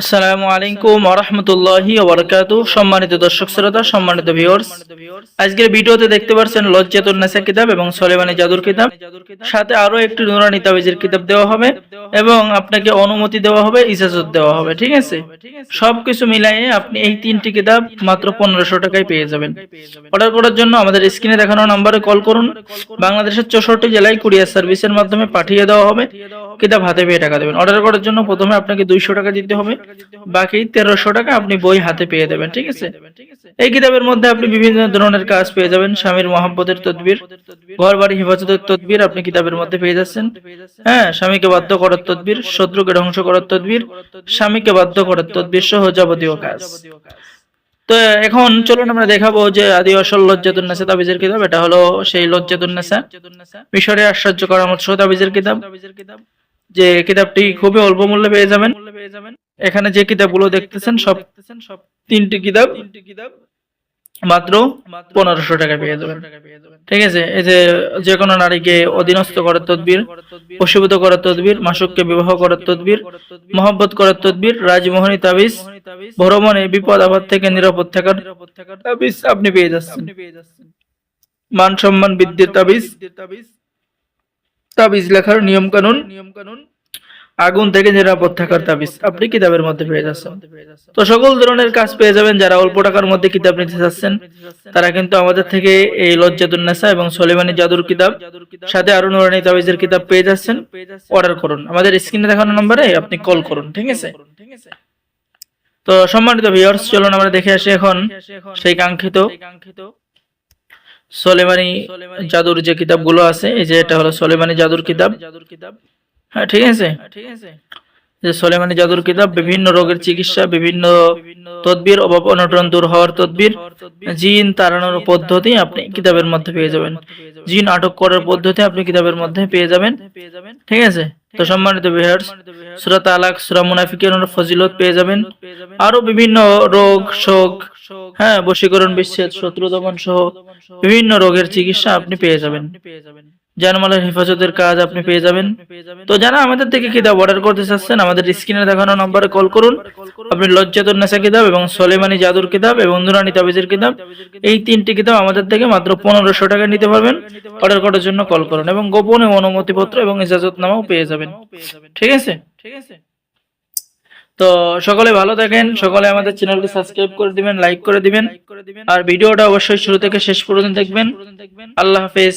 আসসালামু আলাইকুম ওরহমতুল্লাহি ওবরকাত সম্মানিত দর্শক শ্রোতা, সম্মানিত ভিউয়ার্স আজকের ভিডিওতে দেখতে পাচ্ছেন লজ্জাতুন নাসা কিতাব এবং সলেমানি জাদুর কিতাব। সাথে আরও একটি নুরানি তাবিজের কিতাব দেওয়া হবে এবং আপনাকে অনুমতি দেওয়া হবে, ইজাজত দেওয়া হবে, ঠিক আছে? সবকিছু মিলাইয়ে আপনি এই তিনটি কিতাব মাত্র পনেরোশো টাকায় পেয়ে যাবেন। অর্ডার করার জন্য আমাদের স্ক্রিনে দেখানো নম্বরে কল করুন। বাংলাদেশের চৌষট্টি জেলায় কুরিয়ার সার্ভিসের মাধ্যমে পাঠিয়ে দেওয়া হবে। কিতাব হাতে পেয়ে টাকা দেবেন। অর্ডার করার জন্য প্রথমে আপনাকে দুইশো টাকা দিতে হবে। বাকি তেরোশো টাকা আপনি বই হাতে পেয়ে দেবেন, ঠিক আছে? এই কিতাবের মধ্যে আপনি বিভিন্ন ধরনের কাজ পেয়ে যাবেন, স্বামীর মহাব্বতের তদবির ঘর বাড়ি হেফাজতের তদবির আপনি কিতাবের মধ্যে পেয়ে যাচ্ছেন। হ্যাঁ স্বামীকে বাধ্য করার তদবির, শত্রুকে ধ্বংস করার তদবির, স্বামীকে বাধ্য করার তদবির সহ যাবতীয় কাজ। তো এখন চলুন আমরা দেখাবো যে আদি আসল লজ্জাতুন নাসা তাবিজের কিতাব, এটা হলো সেই লজ্জাতুন নাসা। মিশরে আশ্চর্য করার মত তাবিজের কিতাব। যে কিতাবটি খুবই অল্প মূল্যে পেয়ে যাবেন। এখানে যে কিতাবগুলো দেখতেছেন, সব সব তিনটি কিতাব কিতাব মাত্র পনেরোশো টাকা পেয়ে যাবেন। ঠিক আছে? এই যে যে কোনো নারীকে অধীনস্থ করার তদবির বশীভূত করার তদবির, মাসুককে বিবাহ করার তদবির, মহব্বত করার তদবির, রাজমোহনী তাবিজ, ভ্রমণে বিপদ, আপদ থেকে নিরাপদ থাকার তাবিজ আপনি পেয়ে যাচ্ছেন। মান সম্মান বৃদ্ধির তাবিজ তাবিজ লেখার নিয়ম কানুন নিয়ম কানুন আগুন থেকে নিরাপদ থাকার তাবিজ। আপনি কিতাবের মধ্যে পেয়ে যাচ্ছেন। তো সকল ধরনের কাজ পেয়ে যাবেন যারা অল্প টাকার মধ্যে কিতাব নিতে চাচ্ছেন। তারা কিন্তু আমাদের থেকে এই লজ্জাতুন্নেসা এবং সলিমানি জাদুর কিতাব, সাথে আরও নুরানি তাবিজের কিতাব পেয়ে যাচ্ছেন। অর্ডার করুন। আমাদের স্ক্রিনে দেখানো নম্বরে আপনি কল করুন, ঠিক আছে? তো সম্মানিত ভিউয়ার্স চলুন আমরা দেখে আসি এখন সেই কাঙ্ক্ষিত সলেমানি জাদুর যে কিতাবগুলো আছে এই যে এটা হলো সলেমানি জাদুর কিতাব। হ্যাঁ ঠিক আছে? ঠিক আছে। যে সলেমানি জাদুর কিতাব বিভিন্ন রোগের চিকিৎসা বিভিন্ন তদবির অভাব অনটন দূর হওয়ার তদবির জিন তাড়ানোর পদ্ধতি আপনি কিতাবের মধ্যে পেয়ে যাবেন। জিন আটক করার পদ্ধতি আপনি কিতাবের মধ্যে পেয়ে যাবেন। ঠিক আছে? তো সম্মানিত বিহার্স সুরা তালাক সুরা মুনাফিকের ফজিলত পেয়ে যাবেন। আরও বিভিন্ন রোগ, শোক হ্যাঁ বশীকরণ, বিচ্ছেদ শত্রু দমন সহ বিভিন্ন রোগের চিকিৎসা আপনি পেয়ে যাবেন। জানমালের হেফাজতের কাজ আপনি পেয়ে যাবেন। তো যারা আমাদের থেকে কিতাব অর্ডার করতে চাচ্ছেন, আমাদের স্ক্রিনে দেখানো নম্বরে কল করুন। আপনি লজ্জাতুন নেশা কিতাব এবং সলেমানি জাদুর কিতাব এবং নুরানি তাবিজের কিতাব, এই তিনটি কিতাব আমাদের থেকে মাত্র পনেরোশো টাকা নিতে পারবেন। অর্ডার করার জন্য কল করুন এবং গোপনে অনুমতিপত্র এবং ইজাজত নামাও পেয়ে যাবেন। ঠিক আছে? ঠিক আছে তো সকলে ভালো থাকেন, সকলে আমাদের চ্যানেলটি সাবস্ক্রাইব করে দিবেন লাইক করে দিবেন। আর ভিডিওটা অবশ্যই শুরু থেকে শেষ পর্যন্ত দেখবেন। আল্লাহ হাফেজ।